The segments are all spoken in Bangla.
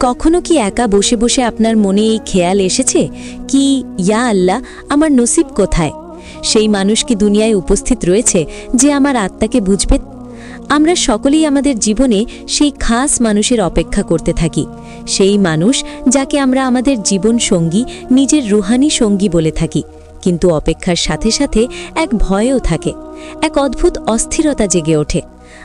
কখনো কি একা বসে বসে আপনার মনে এই খেয়াল এসেছে? কি, ইয়া আল্লাহ, আমার নসিব কোথায়? সেই মানুষ কি দুনিয়ায় উপস্থিত রয়েছে যে আমার আত্মাকে বুঝবে? আমরা সকলেই আমাদের জীবনে সেই খাস মানুষের অপেক্ষা করতে থাকি। সেই মানুষ যাকে আমরা আমাদের জীবন সঙ্গী নিজের রুহানি সঙ্গী বলে থাকি। কিন্তু অপেক্ষার সাথে সাথে এক ভয়ও থাকে। এক অদ্ভুত অস্থিরতা জেগে ওঠে।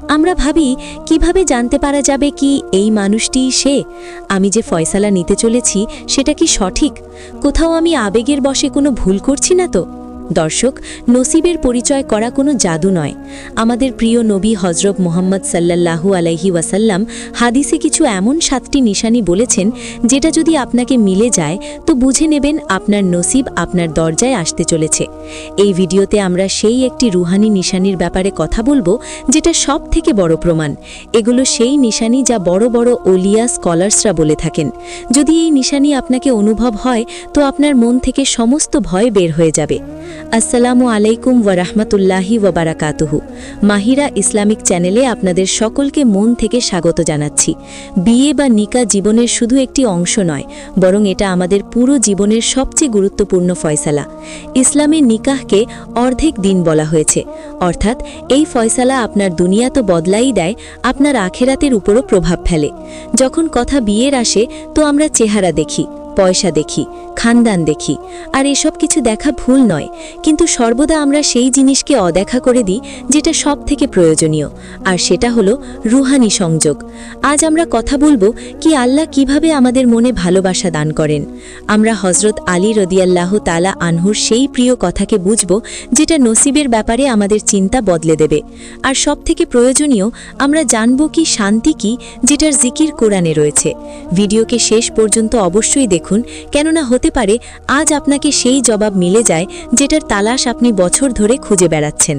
আমরা ভাবি, কীভাবে জানতে পারা যাবে কি এই মানুষটি সে? আমি যে ফয়সালা নিতে চলেছি, সেটা কি সঠিক? কোথাও আমি আবেগের বসে কোনো ভুল করছি না তো? দর্শক, নসিবের পরিচয় করা কোনো জাদু নয়। আমাদের প্রিয় নবী হজরত মোহাম্মদ সাল্লাল্লাহু আলাইহি ওয়াসাল্লাম হাদিসে কিছু এমন সাতটি নিশানি বলেছেন, যেটা যদি আপনাকে মিলে যায়, তো বুঝে নেবেন আপনার নসিব আপনার দরজায় আসতে চলেছে। এই ভিডিওতে আমরা সেই একটি রুহানি নিশানির ব্যাপারে কথা বলব, যেটা সব থেকে বড় প্রমাণ। এগুলো সেই নিশানি যা বড় বড় ওলিয়া স্কলার্সরা বলে থাকেন। যদি এই নিশানি আপনাকে অনুভব হয়, তো আপনার মন থেকে সমস্ত ভয় বের হয়ে যাবে। আসসালামু আলাইকুম ওয়ারাহমাতুল্লাহি ওয়াবারাকাতুহু মাহিরা ইসলামিক চ্যানেলে আপনাদের সকলকে মন থেকে স্বাগত জানাচ্ছি। বিয়ে বা নিকা জীবনের শুধু একটি অংশ নয়, বরং এটা আমাদের পুরো জীবনের সবচেয়ে গুরুত্বপূর্ণ ফয়সালা। ইসলামে নিকাহকে অর্ধেক দিন বলা হয়েছে। অর্থাৎ, এই ফয়সালা আপনার দুনিয়া তো বদলাই দেয়, আপনার আখেরাতের উপরও প্রভাব ফেলে। যখন কথা বিয়ের আসে, তো আমরা চেহারা দেখি। পয়সা দেখি, খানদান দেখি। আর এসব কিছু দেখা ভুল নয়, কিন্তু সর্বদা আমরা সেই জিনিসকে অদেখা করে দিই যেটা সব থেকে প্রয়োজনীয়। আর সেটা হলো রুহানি সংযোগ। আজ আমরা কথা বলব কি আল্লাহ কীভাবে আমাদের মনে ভালোবাসা দান করেন। আমরা হজরত আলী রদিয়াল্লাহ তালা আনহুর সেই প্রিয় কথাকে বুঝব যেটা নসিবের ব্যাপারে আমাদের চিন্তা বদলে দেবে। আর সব থেকে প্রয়োজনীয় আমরা জানব কি শান্তি কি যেটার জিকির কোরআনে রয়েছে। ভিডিওকে শেষ পর্যন্ত অবশ্যই দেখুন, কেননা হতে পারে আজ আপনাকে সেই জবাব মিলে যায় যেটার তালাশ আপনি বছর ধরে খুঁজে বেড়াচ্ছেন।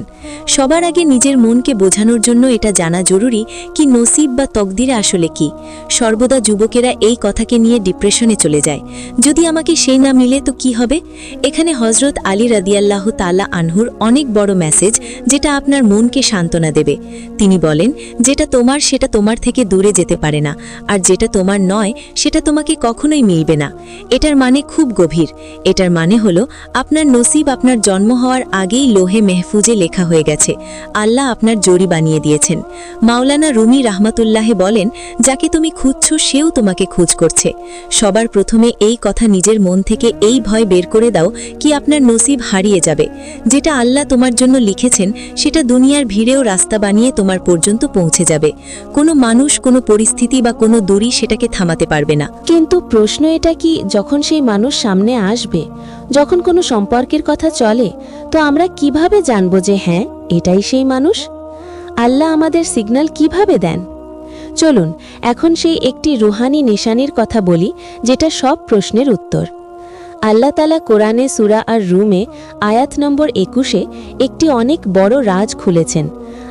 সবার আগে নিজের মনকে বোঝানোর জন্য এটা জানা জরুরি কি নসিব বা তকদিরে আসলে কি। সর্বদা যুবকেরা এই কথাকে নিয়ে ডিপ্রেশনে চলে যায়। যদি আমাকে সেই না মিলে তো কি হবে? এখানে হজরত আলী রাদিয়াল্লাহ তালা আনহুর অনেক বড় মেসেজ যেটা আপনার মনকে সান্ত্বনা দেবে। তিনি বলেন, যেটা তোমার সেটা তোমার থেকে দূরে যেতে পারে না, আর যেটা তোমার নয় সেটা তোমাকে কখনোই মিলবে না। এটার মানে খুব গভীর। এটার মানে হলো, আপনার নসিব আপনার জন্ম হওয়ার আগেই লোহে মেহফুজে লেখা হয়ে গেছে। আল্লাহ আপনার জরি বানিয়ে দিয়েছেন। মাওলানা রুমি রাহমাতুল্লাহে বলেন, যাকে তুমি খুঁজছ, সেও তোমাকে খুঁজ করছে। সবার প্রথমে এই কথা নিজের মন থেকে এই ভয় বের করে দাও কি আপনার নসিব হারিয়ে যাবে। যেটা আল্লাহ তোমার জন্য লিখেছেন, সেটা দুনিয়ার ভিড়েও রাস্তা বানিয়ে তোমার পর্যন্ত পৌঁছে যাবে। কোনো মানুষ, কোনো পরিস্থিতি বা কোনো দড়ি সেটাকে থামাতে পারবে না। কিন্তু প্রশ্ন এটা কি যখন সেই মানুষ সামনে আসবে, যখন কোনো সম্পর্কের কথা চলে, তো আমরা কীভাবে জানব যে হ্যাঁ এটাই সেই মানুষ? আল্লাহ আমাদের সিগন্যাল কীভাবে দেন? চলুন, এখন সেই একটি রুহানি নিশানির কথা বলি, যেটা সব প্রশ্নের উত্তর। আল্লাহ তালা কোরআনে সুরা আর রুমে আয়াত নম্বর একুশে একটি অনেক বড় রাজ খুলেছেন।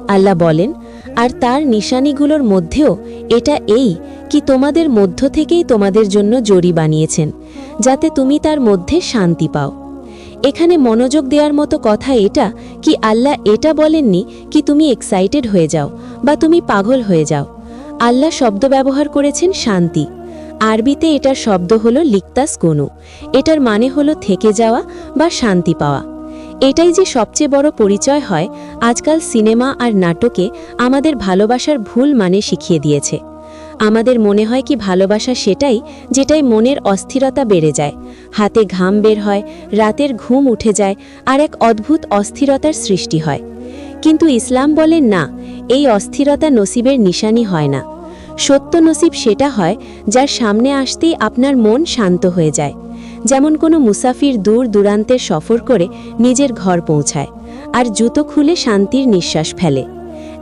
আল্লাহ বলেন আর তার নিশানিগুলোর মধ্যেও এটা এই কি তোমাদের মধ্য থেকেই তোমাদের জন্য জরি বানিয়েছেন, যাতে তুমি তার মধ্যে শান্তি পাও। এখানে মনোযোগ দেওয়ার মতো কথা এটা কি আল্লাহ এটা বলেননি কি তুমি এক্সাইটেড হয়ে যাও বা তুমি পাগল হয়ে যাও। আল্লাহ শব্দ ব্যবহার করেছেন শান্তি। আরবিতে এটার শব্দ হলো লিক্তাস কনু এটার মানে হলো থেকে যাওয়া বা শান্তি পাওয়া। এটাই যে সবচেয়ে বড় পরিচয় হয়, আজকাল সিনেমা আর নাটকে আমাদের ভালোবাসার ভুল মানে শিখিয়ে দিয়েছে। আমাদের মনে হয় কি ভালোবাসা সেটাই যেটাই মনের অস্থিরতা বেড়ে যায়। হাতে ঘাম বের হয়, রাতের ঘুম উঠে যায় আর এক অদ্ভুত অস্থিরতার সৃষ্টি হয়। কিন্তু ইসলাম বলেন না, এই অস্থিরতা নসিবের নিশানি হয় না। সত্য নসিব সেটা হয় যার সামনে আসতেই আপনার মন শান্ত হয়ে যায়। যেমন কোনো মুসাফির দূর দূরান্তের সফর করে নিজের ঘর পৌঁছায়, আর জুতো খুলে শান্তির নিঃশ্বাস ফেলে।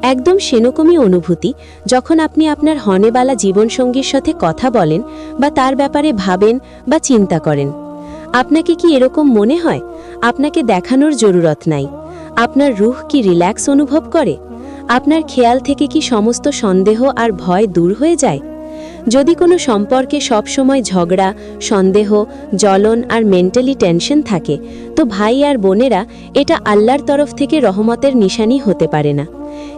একদম সেরকমই অনুভূতি যখন আপনি আপনার হনেবালা জীবনসঙ্গীর সাথে কথা বলেন বা তার ব্যাপারে ভাবেন বা চিন্তা করেন। আপনাকে কি এরকম মনে হয়? আপনাকে দেখানোর জরুরত নাই। আপনার রুহ কি রিল্যাক্স অনুভব করে? আপনার খেয়াল থেকে কি সমস্ত সন্দেহ আর ভয় দূর হয়ে যায়? যদি কোনো সম্পর্কে সবসময় ঝগড়া, সন্দেহ, জ্বলন আর মেন্টালি টেনশন থাকে, তো ভাই আর বোনেরা এটা আল্লাহর তরফ থেকে রহমতের নিশানি হতে পারে না।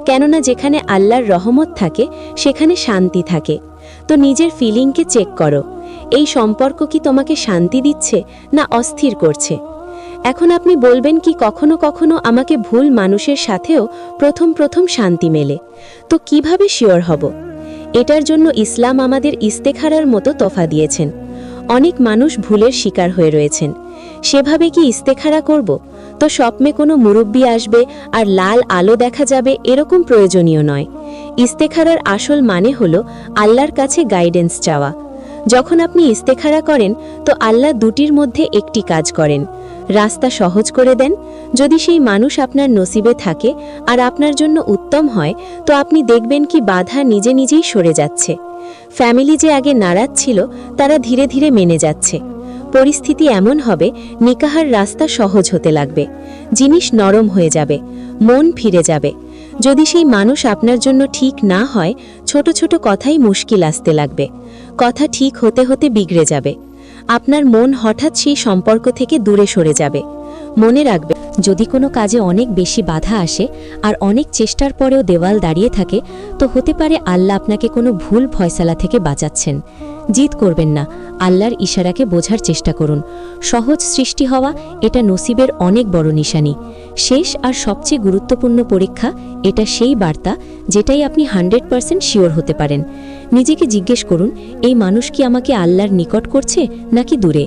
কেননা যেখানে আল্লাহর রহমত থাকে, সেখানে শান্তি থাকে। তো নিজের ফিলিংকে চেক করো। এই সম্পর্ক কি তোমাকে শান্তি দিচ্ছে না অস্থির করছে? এখন আপনি বলবেন কি কখনো কখনো আমাকে ভুল মানুষের সাথেও প্রথম প্রথম শান্তি মেলে। তো কীভাবে শিওর হব? এটার জন্য ইসলাম আমাদের ইস্তেখারার মতো তফা দিয়েছেন। অনেক মানুষ ভুলের শিকার হয়ে রয়েছেন। সেভাবে কি ইস্তেখারা করব? তো স্বপ্নে কোনো মুরব্বি আসবে আর লাল আলো দেখা যাবে এরকম প্রয়োজনীয় নয়। ইস্তেখারার আসল মানে হলো আল্লাহর কাছে গাইডেন্স চাওয়া। যখন আপনি ইস্তেখারা করেন, তো আল্লাহ দুটির মধ্যে একটি কাজ করেন। রাস্তা সহজ করে দেন। যদি সেই মানুষ আপনার নসিবে থাকে আর আপনার জন্য উত্তম হয়, তো আপনি দেখবেন কি বাধা নিজে নিজেই সরে যাচ্ছে। ফ্যামিলি যে আগে নারাজ ছিল, তারা ধীরে ধীরে মেনে যাচ্ছে। পরিস্থিতি এমন হবে, নিকাহার রাস্তা সহজ হতে লাগবে। জিনিস নরম হয়ে যাবে, মন ফিরে যাবে। যদি সেই মানুষ আপনার জন্য ঠিক না হয়, ছোট ছোট কথাই মুশকিল আসতে লাগবে। কথা ঠিক হতে হতে বিগড়ে যাবে। আপনার মন হঠাৎ সেই সম্পর্ক থেকে দূরে সরে যাবে। মনে রাখবে, যদি কোনো কাজে অনেক বেশি বাধা আসে আর অনেক চেষ্টার পরেও দেওয়াল দাঁড়িয়ে থাকে, তো হতে পারে আল্লাহ আপনাকে কোনো ভুল ফয়সালা থেকে বাঁচাচ্ছেন। জিদ করবেন না, আল্লাহর ইশারাকে বোঝার চেষ্টা করুন। সহজ সৃষ্টি হওয়া এটা নসিবের অনেক বড় নিশানি। শেষ আর সবচেয়ে গুরুত্বপূর্ণ পরীক্ষা এটা সেই বার্তা যেটাই আপনি হান্ড্রেড পারসেন্ট শিওর হতে পারেন। নিজেকে জিজ্ঞেস করুন, এই মানুষ কি আমাকে আল্লাহর নিকট করছে নাকি দূরে?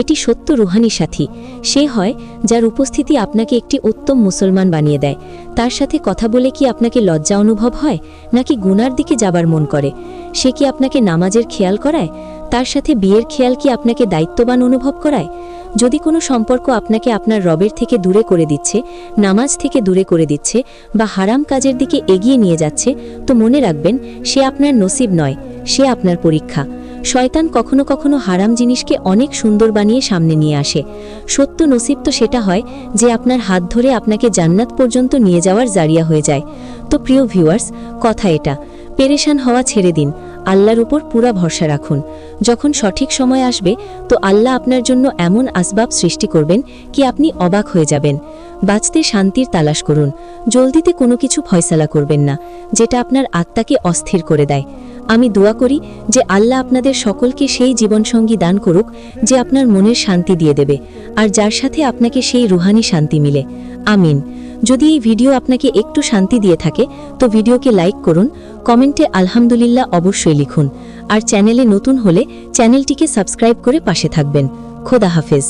এটি সত্য রুহানি সাথী। সে হয় যার উপস্থিতি আপনাকে একটি উত্তম মুসলমান বানিয়ে দেয়। তার সাথে কথা বলে কি আপনাকে লজ্জা অনুভব হয়, নাকি গুনার দিকে যাবার মন করে? সে কি আপনাকে নামাজের খেয়াল করায়? তার সাথে বিয়ের খেয়াল কি আপনাকে দায়িত্ববান অনুভব করায়? যদি কোনো সম্পর্ক আপনাকে আপনার রবের থেকে দূরে করে দিচ্ছে, নামাজ থেকে দূরে করে দিচ্ছে বা হারাম কাজের দিকে এগিয়ে নিয়ে যাচ্ছে, তো মনে রাখবেন, সে আপনার নসিব নয়, সে আপনার পরীক্ষা। শয়তান কখনো কখনো হারাম জিনিসকে অনেক সুন্দর বানিয়ে সামনে নিয়ে আসে। সত্য নসিব তো সেটা হয় যে আপনার হাত ধরে আপনাকে জান্নাত পর্যন্ত নিয়ে যাওয়ার জারিয়া হয়ে যায়। তো প্রিয় ভিউয়ার্স, কথা এটা। পেরেশান হওয়া ছেড়ে দিন। আল্লাহর উপর পুরা ভরসা রাখুন। যখন সঠিক সময় আসবে, তো আল্লাহ আপনার জন্য এমন আসবাব সৃষ্টি করবেন কি আপনি অবাক হয়ে যাবেন। বাঁচতে শান্তির তালাশ করুন। জলদিতে কোনো কিছু ফয়সালা করবেন না, যেটা আপনার আত্মাকে অস্থির করে দেয়। আমি দোয়া করি যে আল্লাহ আপনাদের সকলকে সেই জীবনসঙ্গী দান করুক, যে আপনার মনের শান্তি দিয়ে দেবে, আর যার সাথে আপনাকে সেই রুহানি শান্তি মিলে। আমিন। যদি এই ভিডিও আপনাকে একটু শান্তি দিয়ে থাকে, তো ভিডিওকে লাইক করুন কমেন্টে আলহামদুলিল্লাহ অবশ্যই লিখুন। আর চ্যানেলে নতুন হলে চ্যানেলটিকে সাবস্ক্রাইব করে পাশে থাকবেন। খোদা হাফেজ।